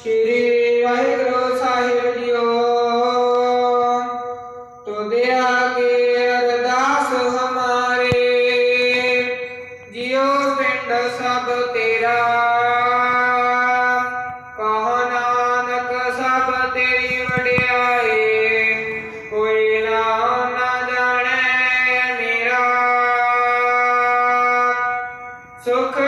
ਸ਼੍ਰੀ ਵਾਹਿਗੁਰੂ ਸਾਹਿਬ JIO. ਤੁਦੇ ਆਗੇ ਅਰਦਾਸ ਹਮਾਰੇ। ਜਿਉ ਪਿੰਡ ਸਭ ਤੇਰਾ। ਕਹੋ ਨਾਨਕ ਸਭ ਤੇਰੀ ਵਡਿਆਈ। ਕੋਈ ਨਾ ਨਾ ਜਾਣੈ ਮੇਰਾ। ਸੁਖ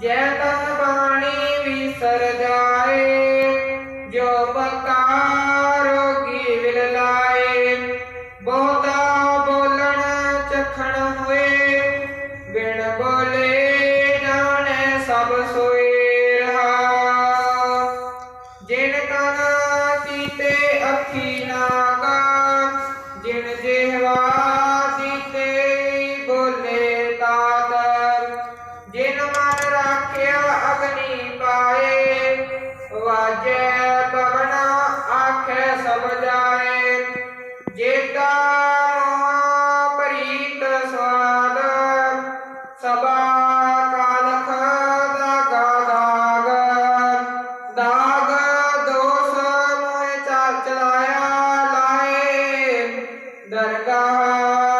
ਜੈ ਤਨ ਬਾਣੀ ਵਿਸਰ ਜਾਏ, ਜੋ ਬਕਾਰ ਰੋਗੀ ਵਿਲ ਲਾਏ। ਬਹੁਤਾ ਬੋਲਣ ਚਖਣ ਹੋਏ, ਬਿਨ ਬੋਲੇ ਜਾਣੇ ਸਭ ਸੋਏ। ਬਜਾਏ ਸਭ ਜੇਤਾ ਪ੍ਰੀਤ ਸਵਾਦ ਸਭਾ ਕਾਲਖ ਦਾਗਾ ਦਾਗ ਦਾਗ ਦੋਸ ਮੋਹਿ ਚਾਲ ਚਲਾਇਆ ਲਾਏ, ਦਰਗਾਹ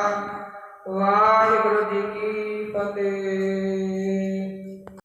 ਵਾਹਿਗੁਰੂ ਜੀ ਕੀ ਫਤਿਹ।